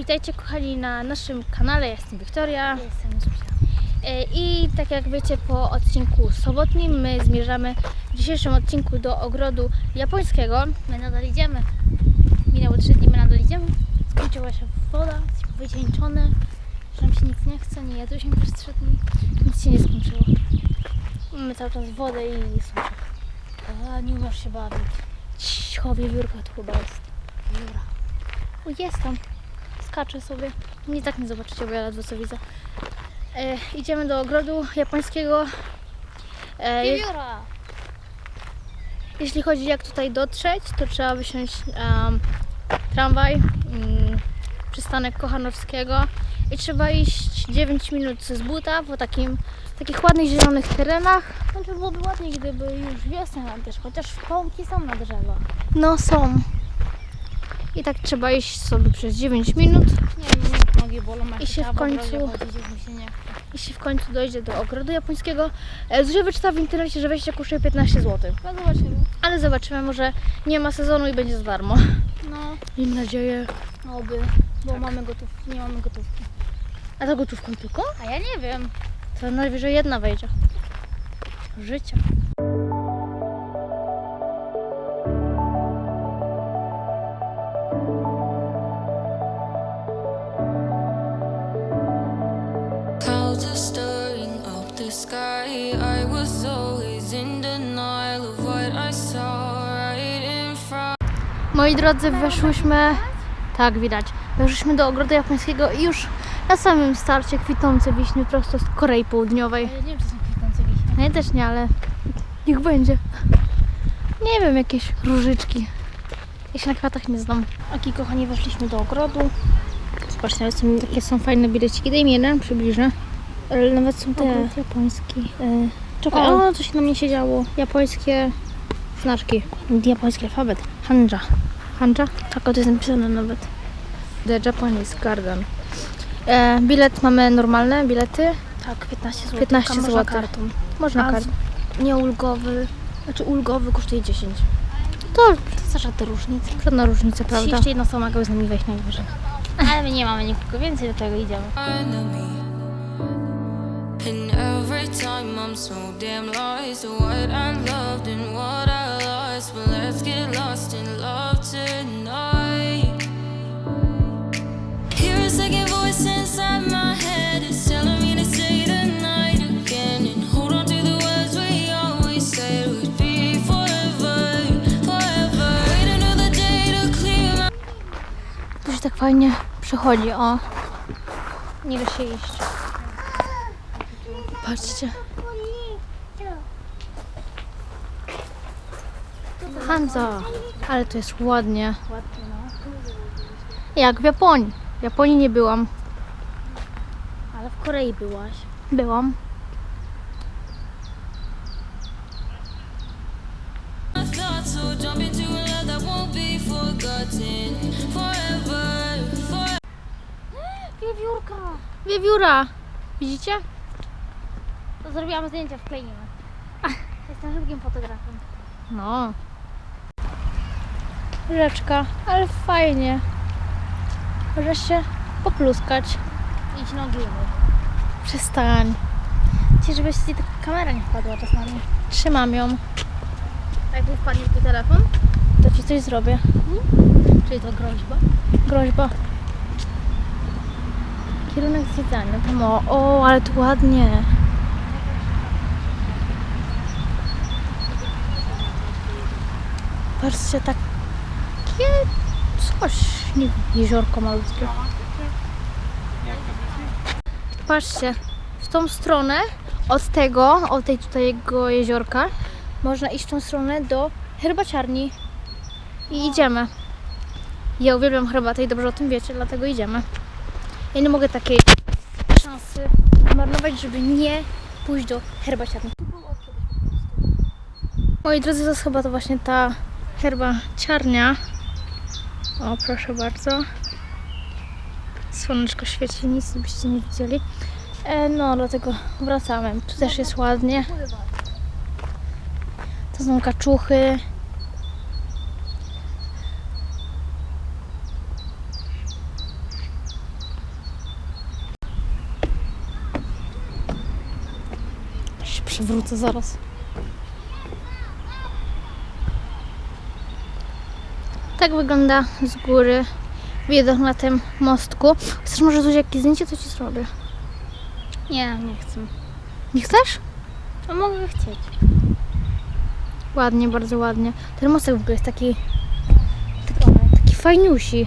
Witajcie kochani na naszym kanale, ja jestem Wiktoria Jestem Zuzia. E, i tak jak wiecie po odcinku sobotnim my zmierzamy w dzisiejszym odcinku do ogrodu japońskiego. My nadal idziemy. Minęły trzy dni, my nadal idziemy. Skończyła się woda, jesteśmy wycieńczone, że nam się nic nie chce, nie jadłyśmy przez trzy dni, nic się nie skończyło. Mamy cały czas wodę i soczek. A, nie umiesz się bawić. Cicho, wiewiórka tu chyba jest. Jura. O, jest tam. Skacze sobie. Nie tak nie zobaczycie, bo ja ledwo co widzę. E, idziemy do ogrodu japońskiego. E, je, jeśli chodzi jak tutaj dotrzeć, to trzeba wysiąść em, tramwaj, mm, przystanek Kochanowskiego i trzeba iść 9 minut z buta po takim, takich ładnych zielonych terenach. Znaczy byłoby ładniej, gdyby już wiosna nam też, chociaż pąki są na drzewach. No są. I tak trzeba iść sobie przez 9 minut. Nie wiem, jak nogi bolą, jak I się w końcu- mi się w końcu dojdzie do ogrodu japońskiego. E, Zuzia wyczytała w internecie, że wejście kosztuje 15 zł. No zobaczymy. Ale zobaczymy, może nie ma sezonu i będzie za darmo. No, Miejmy nadzieję. oby, bo mamy gotów, nie mamy gotówki. A to gotówką tylko? A ja nie wiem. To najwyżej jedna wejdzie. Życia. Moi drodzy, weszłyśmy. Tak, widać. Weszłyśmy do ogrodu japońskiego i już na samym starcie kwitnące wiśnie prosto z Korei Południowej. Ja nie wiem, czy są kwitnące wiśnie. No ja też nie, ale niech będzie. Nie wiem, jakieś różyczki. Ja się na kwiatach nie znam. Aki, kochani, weszliśmy do ogrodu. Zobaczcie, ale są, takie są fajne bileciki. Daj mi jeden, przybliżę. Ale nawet są te Ogród japoński. E, czekaj, O. o, coś na mnie się działo. Japońskie znaczki. Japoński alfabet. Hanja. Hanja? Tak, o, to jest napisane nawet. The Japanese Garden. E, bilet mamy normalne, bilety. Tak, 15 zł. 15 Można zł. kartą. Można kartą. Nie ulgowy, znaczy ulgowy kosztuje 10. To To za te różnice. żadna różnica, prawda? Jeszcze jedna osoba mogła z nami wejść najwyżej. Ale my nie mamy nikogo, więcej do tego idziemy. And every time I'm so damn lost to what I loved and what I lost. But let's get lost in love tonight. Hear a second voice inside my head. It's telling me to stay the night again and hold on to the words we always said would be forever, forever. Wait another day to clear my. Tu się tak fajnie przechodzi, o. Nie da się iść. Patrzcie. Hanzo. Ale to jest ładnie. Jak w Japonii. W Japonii nie byłam. Ale w Korei byłaś. Byłam. Wiewiórka! Wiewióra. Widzicie? To zrobiłam zdjęcia, wkleimy. Jestem szybkim fotografem. No. Rzeczka, ale fajnie. Możesz się popluskać. Idź nogi. Przestań. Ci, żebyś ci taka kamera nie wpadła czasami. Trzymam ją. A jak mi wpadnie twój telefon? To ci coś zrobię. Czyli to groźba? Groźba. Kierunek zwiedzania. Tam o, o, ale tu ładnie. Patrzcie, takie coś, nie wiem, jeziorko malutkie. Patrzcie, w tą stronę od tego, od tej tutaj jego jeziorka, można iść w tą stronę do herbaciarni. I idziemy. Ja uwielbiam herbatę i dobrze o tym wiecie, dlatego idziemy. Ja nie mogę takiej szansy marnować, żeby nie pójść do herbaciarni. Moi drodzy, to jest chyba to właśnie ta herbaciarnia. O, proszę bardzo. Słoneczko świeci, nic byście nie widzieli. E, no, dlatego wracamy. Tu też jest ładnie. To są kaczuchy. Się przewrócę zaraz. Tak wygląda z góry widok na tym mostku. Chcesz może coś jakieś zdjęcie, to ci zrobię. Nie, nie chcę. Nie chcesz? A mogę chcieć. Ładnie, bardzo ładnie. Ten mostek w ogóle jest taki, taki fajniusi.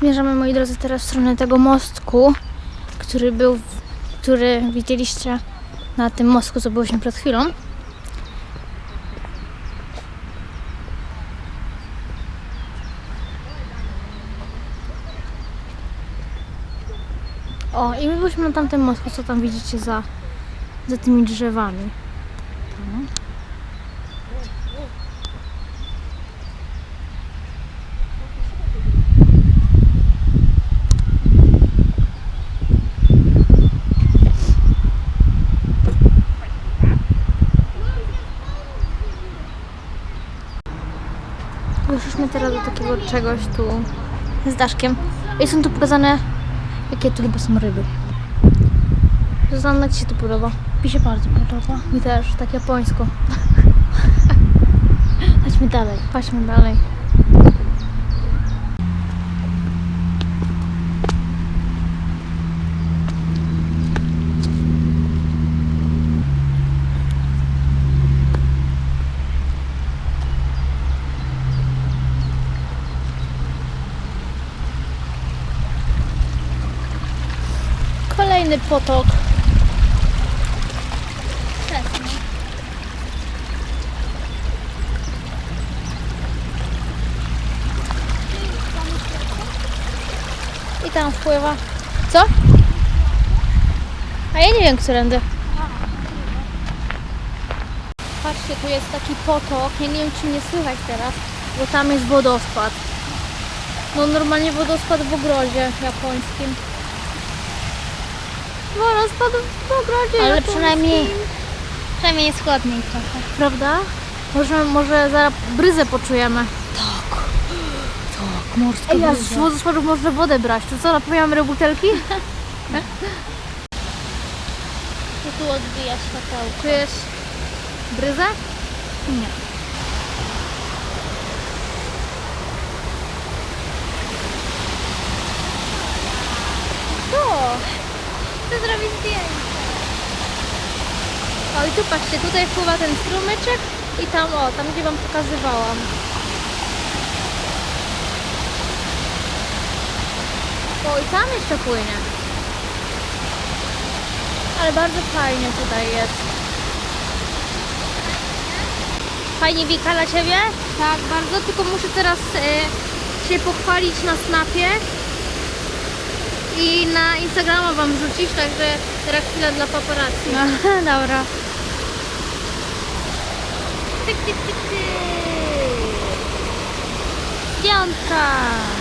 Zmierzamy, moi drodzy, teraz w stronę tego mostku, który był, który widzieliście na tym mostku, co byliśmy przed chwilą. O, i my byliśmy na tamtym mostku, co tam widzicie za, za tymi drzewami. Tam. Wyszliśmy teraz do takiego czegoś tu z daszkiem. I są tu pokazane, jakie tu chyba są ryby. Zuzanna, ci się to podoba? Mi się bardzo podoba. Mi też, tak japońsko. Chodźmy dalej. Chodźmy dalej. Kolejny potok. Wpływa. Co? A ja nie wiem, którędy. Patrzcie, tu jest taki potok. Ja nie wiem, czy mnie słychać teraz, bo tam jest wodospad. No normalnie wodospad w ogrodzie japońskim. Wodospad w ogrodzie Ale japońskim. przynajmniej, przynajmniej jest chłodniej trochę. Prawda? Może, może zaraz bryzę poczujemy. Morska Ej, a z wodospadu można wodę brać. To co, napijamy butelki? Tu, tu odbija światełko. Czujesz bryzę? Nie. To. Chcę zrobić zdjęcie. O i tu patrzcie, tutaj wpływa ten strumyczek i tam, o, tam gdzie wam pokazywałam. O i tam jeszcze płynie. Ale bardzo fajnie tutaj jest. Fajnie Wika dla Ciebie? Tak, bardzo, tylko muszę teraz e, się pochwalić na snapie i na Instagrama Wam wrzucić, także teraz chwila dla paparazzi. No, dobra. Tyk, tyk, tyk, tyk. Piątka!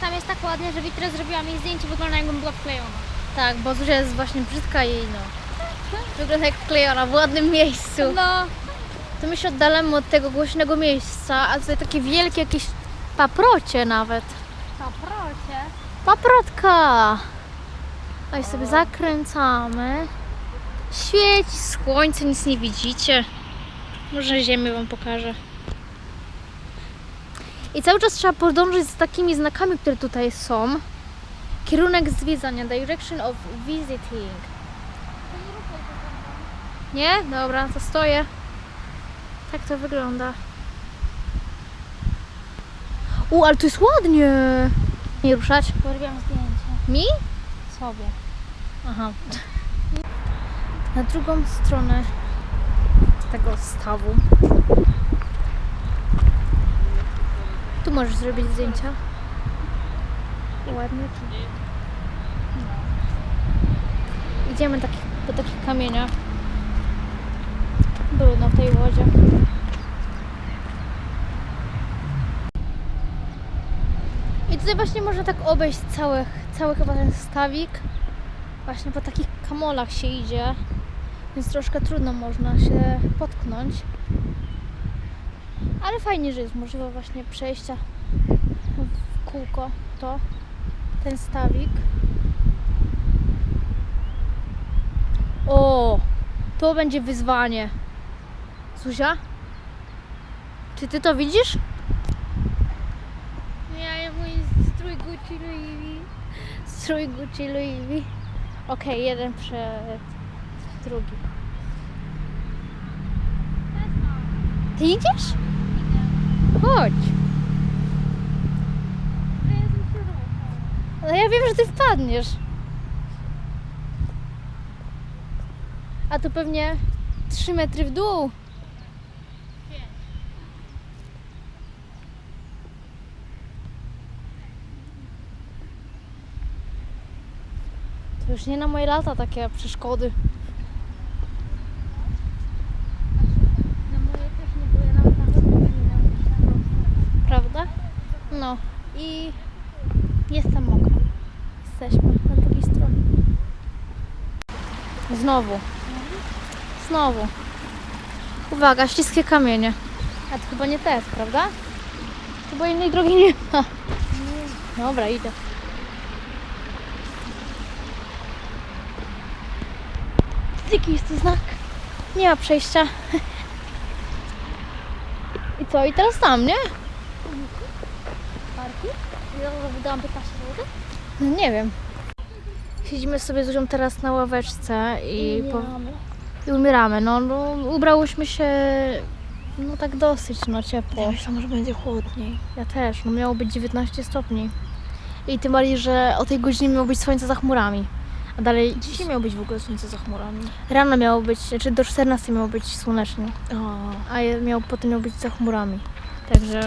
Tam jest tak ładnie, że Wiktoria zrobiła mi zdjęcie, wygląda jakbym była wklejona. Tak, bo Zuzia jest właśnie brzydka i no. Wygląda jak wklejona w ładnym miejscu. No. To my się oddalamy od tego głośnego miejsca, a tutaj takie wielkie jakieś paprocie nawet. Paprocie. Paprotka! Tutaj sobie zakręcamy. Świeci słońce, nic nie widzicie. Może ziemię wam pokażę. I cały czas trzeba podążyć z takimi znakami, które tutaj są. Kierunek zwiedzania, direction of visiting. Nie? Dobra, to stoję. Tak to wygląda. U, ale to jest ładnie. Nie ruszać. Zrobiłam zdjęcie. Mi? Sobie. Aha. Na drugą stronę tego stawu. Możesz zrobić zdjęcia. Ładnie tu. Idziemy takich, po takich kamieniach. Brudno w tej wodzie. I tutaj właśnie można tak obejść cały, cały chyba ten stawik. Właśnie po takich kamolach się idzie, więc troszkę trudno można się potknąć. Ale fajnie, że jest możliwe właśnie przejścia w kółko to, ten stawik. O, to będzie wyzwanie. Zuzia? Czy ty to widzisz? Ja mój strój Gucci Louis Strój Gucci Louis Okej, jeden przed drugi. Ty idziesz? Chodź. No ja wiem, że ty wpadniesz. A to pewnie 3 metry w dół. To już nie na moje lata takie przeszkody. Na moje też nie były nawet na pewno Prawda? No i jestem mokra. Jesteśmy na drugiej stronie. Znowu. Znowu. Uwaga, śliskie kamienie. A to chyba nie te, prawda? Chyba innej drogi nie ma. Dobra, idę. Jaki jest to znak? Nie ma przejścia. I co? I teraz tam, nie? Ja wydałam 15 zł. No nie wiem. Siedzimy sobie z Zuzią teraz na ławeczce i, po, i umieramy. No, no, ubrałyśmy się no tak dosyć no ciepło. myślałam, że będzie chłodniej. Ja też, no miało być 19 stopni. I tym bardziej, że o tej godzinie miało być słońce za chmurami. A dalej Dzisiaj miało być w ogóle słońce za chmurami. rano miało być, znaczy do 14 miało być słonecznie, O, a miało, potem miało być za chmurami. Także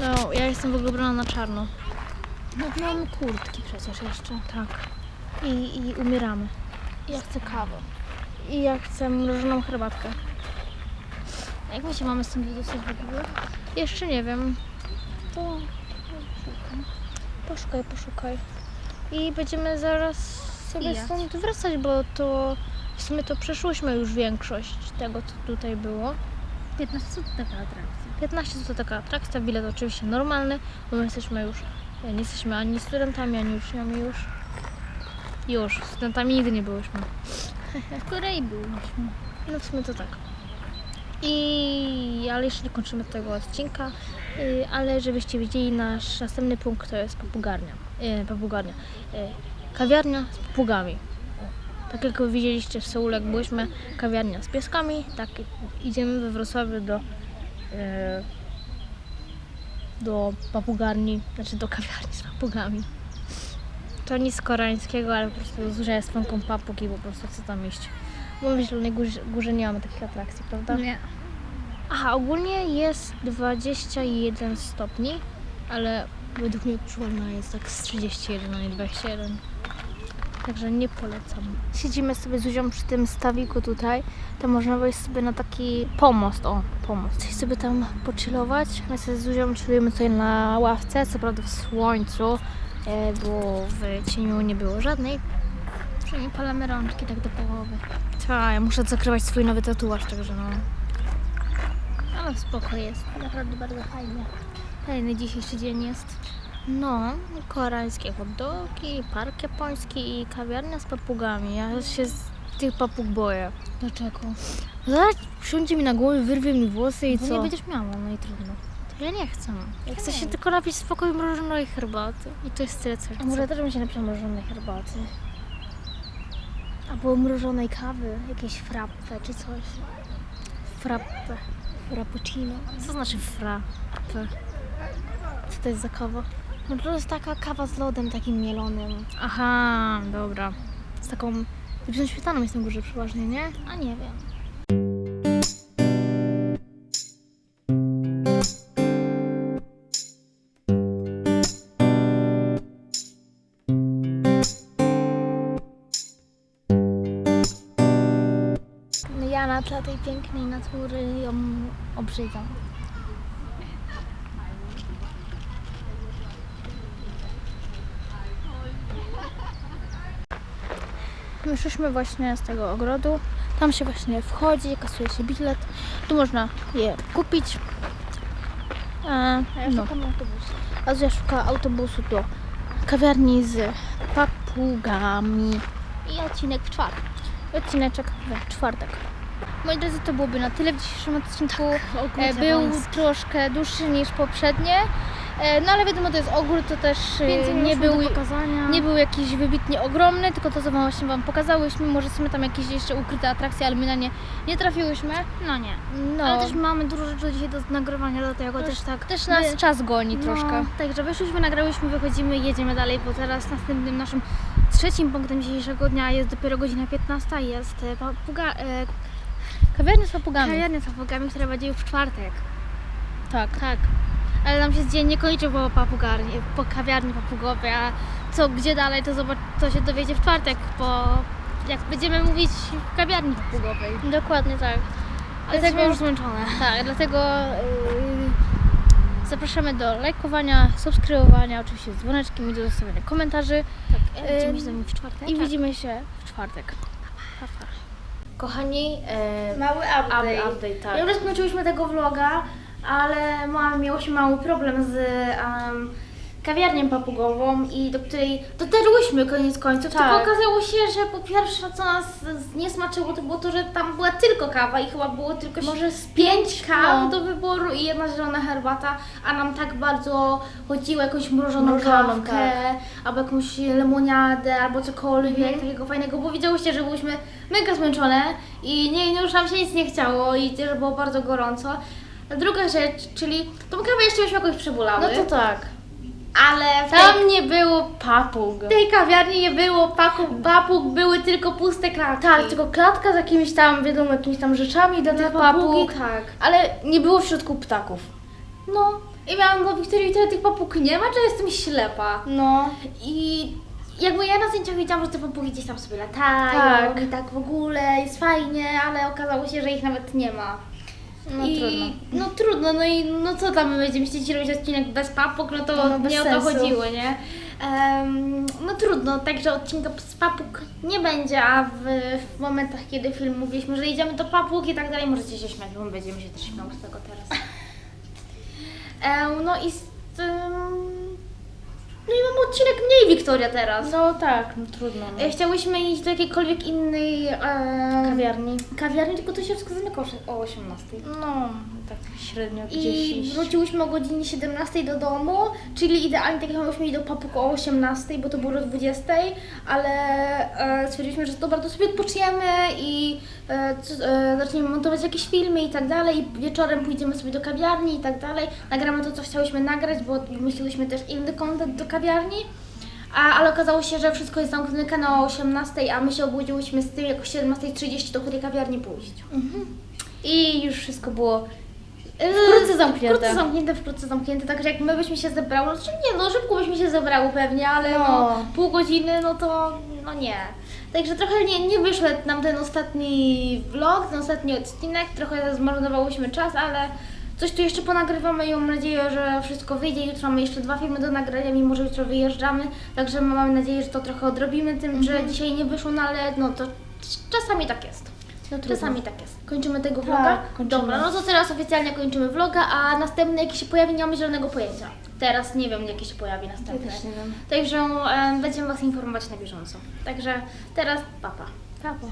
no ja jestem w ogóle ubrana na czarno. No mamy kurtki przecież jeszcze. Tak. I, i umieramy. Ja chcę kawę. I ja chcę mrożoną herbatkę. A jak my się mamy z tym dostać w ogóle? Jeszcze nie wiem. To Poszukaj, poszukaj. I będziemy zaraz sobie Pijać. stąd wracać, bo to w sumie to przeszłyśmy już większość tego, co tutaj było. 15 zł taka atrakcja. 15 to taka atrakcja, bilet oczywiście normalny, bo my jesteśmy już, nie jesteśmy ani studentami, ani uczniami już. Już, studentami nigdy nie byłyśmy. W której byliśmy? No w sumie to tak. I ale jeszcze nie kończymy tego odcinka, y, ale żebyście wiedzieli, nasz następny punkt to jest papugarnia. Y, papugarnia. Y, kawiarnia z papugami. Tak jak widzieliście w Seulu, jak byliśmy, kawiarnia z pieskami, tak idziemy we Wrocławiu do, do papugarni, znaczy do kawiarni z papugami. To nic koreańskiego, ale po prostu Zuzia jest fanką papug i po prostu chce tam iść. Bo w Zielonej Górze, Górze nie mamy takich atrakcji, prawda? Nie. Aha, ogólnie jest 21 stopni, ale według mnie czułna jest tak z 31, a nie 21. Także nie polecam. Siedzimy sobie z Zuzią przy tym stawiku tutaj. To można wejść sobie na taki pomost. O, pomost. I sobie tam pochillować. My sobie z Zuzią chillujemy tutaj na ławce, co prawda w słońcu, e, bo w cieniu nie było żadnej. Przynajmniej palamy rączki tak do połowy. Tak, ja muszę zakrywać swój nowy tatuaż, także no. Ale spoko jest. Naprawdę bardzo fajnie. Fajny dzisiejszy dzień jest. No, koreańskie hot dogi, park japoński i kawiarnia z papugami. Ja się z tych papug boję. Dlaczego? Zaraz wsiądzie mi na głowę, wyrwie mi włosy i Bo co? nie będziesz miała, no i trudno. To ja nie chcę. Ja chcę się tylko napić spokoju mrożonej herbaty. I to jest tyle, co ja A chcę. może też bym się napisała mrożonej herbaty? Albo mrożonej kawy, jakieś frappe czy coś. frappe. Frappuccino. Co znaczy frappe? Co to jest za kawa? No to jest taka kawa z lodem takim mielonym. Aha, dobra. Z taką... Z śmietaną jest na górze przeważnie, nie? A nie wiem. No Ja na tle tej pięknej natury ją obrzydzam. Wyszliśmy właśnie z tego ogrodu. Tam się właśnie wchodzi, kasuje się bilet. Tu można je kupić. E, A ja no. szukam autobusu. Szuka autobusu do kawiarni z papugami. I odcinek w czwartek. odcineczek we czwartek. Moi drodzy, to byłoby na tyle w dzisiejszym odcinku. ogórce E, Był troszkę dłuższy niż poprzednie, no ale wiadomo, to jest ogór, to też e, nie był, nie był jakiś wybitnie ogromny, tylko to, co wam właśnie Wam pokazałyśmy. Może są tam jakieś jeszcze ukryte atrakcje, ale my na nie nie trafiłyśmy. No nie. No, Ale też mamy dużo rzeczy dzisiaj do nagrywania, dlatego też tak. też nas my- czas goni troszkę. No, także wyszliśmy, nagrałyśmy, wychodzimy, jedziemy dalej, bo teraz następnym naszym trzecim punktem dzisiejszego dnia jest dopiero godzina 15, jest e, papuga, e, Kawiarnia z papugami. kawiarnia z papugami, która będzie już w czwartek. Tak. Tak. Ale nam się dzień nie kończy po papugarni, po kawiarni papugowej, a co, gdzie dalej, to zobacz, to się dowiecie w czwartek, po jak będziemy mówić w kawiarni papugowej. Dokładnie tak. Ale Dlatego- już zmęczone. Tak, dlatego yy, zapraszamy do lajkowania, subskrybowania, oczywiście z dzwoneczkiem i do zostawiania komentarzy. Tak, Ym, widzimy się z nami w czwartek. I widzimy się w czwartek. Pa, pa. Kochani, e, Mały update. update, tak. Ja już skończyłyśmy tego vloga, ale ma, miałyśmy mały problem z um, kawiarnią papugową i do której dotarłyśmy koniec końców, Tak. tylko okazało się, że po pierwsze co nas nie smaczyło to było to, że tam była tylko kawa i chyba było tylko Może z pięć kaw no. do wyboru i jedna zielona herbata, a nam tak bardzo chodziło jakąś mrożoną, Mrożoną, kawkę, tak. albo jakąś lemoniadę, albo cokolwiek Mhm. takiego fajnego, bo widziałyście, że byłyśmy mega zmęczone i nie, już nam się nic nie chciało i też było bardzo gorąco. A Druga rzecz, czyli tą kawę jeszcze byśmy jakoś przebulały, No to tak. ale w tej, Tam nie było papug. w tej kawiarni nie było paku, papug, były tylko puste klatki. Tak, tylko klatka z jakimiś tam, wiadomo, jakimiś tam rzeczami dla tych papugi, papug, tak. ale nie było w środku ptaków. No i miałam do Wiktorii, tyle tych papug nie ma, czy jestem ślepa? No. I jakby ja na zdjęciach widziałam, że te papugi gdzieś tam sobie latają Tak. i tak w ogóle jest fajnie, ale okazało się, że ich nawet nie ma. No I trudno. no trudno, no i no co tam my będziemy chcieć robić odcinek bez papug, no to No, nie o to sensu. chodziło, nie? Em, no trudno, także odcinka z papug nie będzie, a w, w momentach, kiedy film mówiliśmy, że idziemy do papug i tak dalej, możecie się śmiać, bo my będziemy się też śmiał z tego teraz. Em, no i z tym... No i mamy odcinek mniej Wiktoria teraz. No tak, no trudno. E, Chciałyśmy iść do jakiejkolwiek innej e, Kawiarni. kawiarni, tylko to się wszystko zamykało o 18. No, tak średnio gdzieś I iść. wróciłyśmy o godzinie 17 do domu, czyli idealnie tak jak miałyśmy iść do papuk o 18, bo to było o 20, ale e, stwierdziliśmy, że dobra, to sobie odpoczniemy i e, e, zaczniemy montować jakieś filmy i tak dalej. I wieczorem pójdziemy sobie do kawiarni i tak dalej. Nagramy to, co chciałyśmy nagrać, bo myśleliśmy też inny content do kawiarni. A, ale okazało się, że wszystko jest zamknięte o 18, a my się obudziłyśmy z tym, jak o 17.30 do której kawiarni pójść. I już wszystko było Wkrótce zamknięte. Wkrótce zamknięte, wkrótce zamknięte, także jak my byśmy się zebrały, no nie, no szybko byśmy się zebrały pewnie, ale no. No. pół godziny, no to no nie. Także trochę nie, nie wyszedł nam ten ostatni vlog, ten ostatni odcinek, trochę zmarnowałyśmy czas, ale coś tu jeszcze ponagrywamy i mam nadzieję, że wszystko wyjdzie. Jutro mamy jeszcze dwa filmy do nagrania, mimo że jutro wyjeżdżamy, także mamy nadzieję, że to trochę odrobimy tym, że dzisiaj nie wyszło, no ale no to czasami tak jest. No. Czasami tak jest. Kończymy tego Tak, vloga? kończymy. Dobra, no to teraz oficjalnie kończymy vloga, a następny jaki się pojawi, nie mamy zielonego pojęcia. Teraz nie wiem, jaki się pojawi następny. Ja też nie wiem. Także e, będziemy Was informować na bieżąco. Także teraz papa. Papa.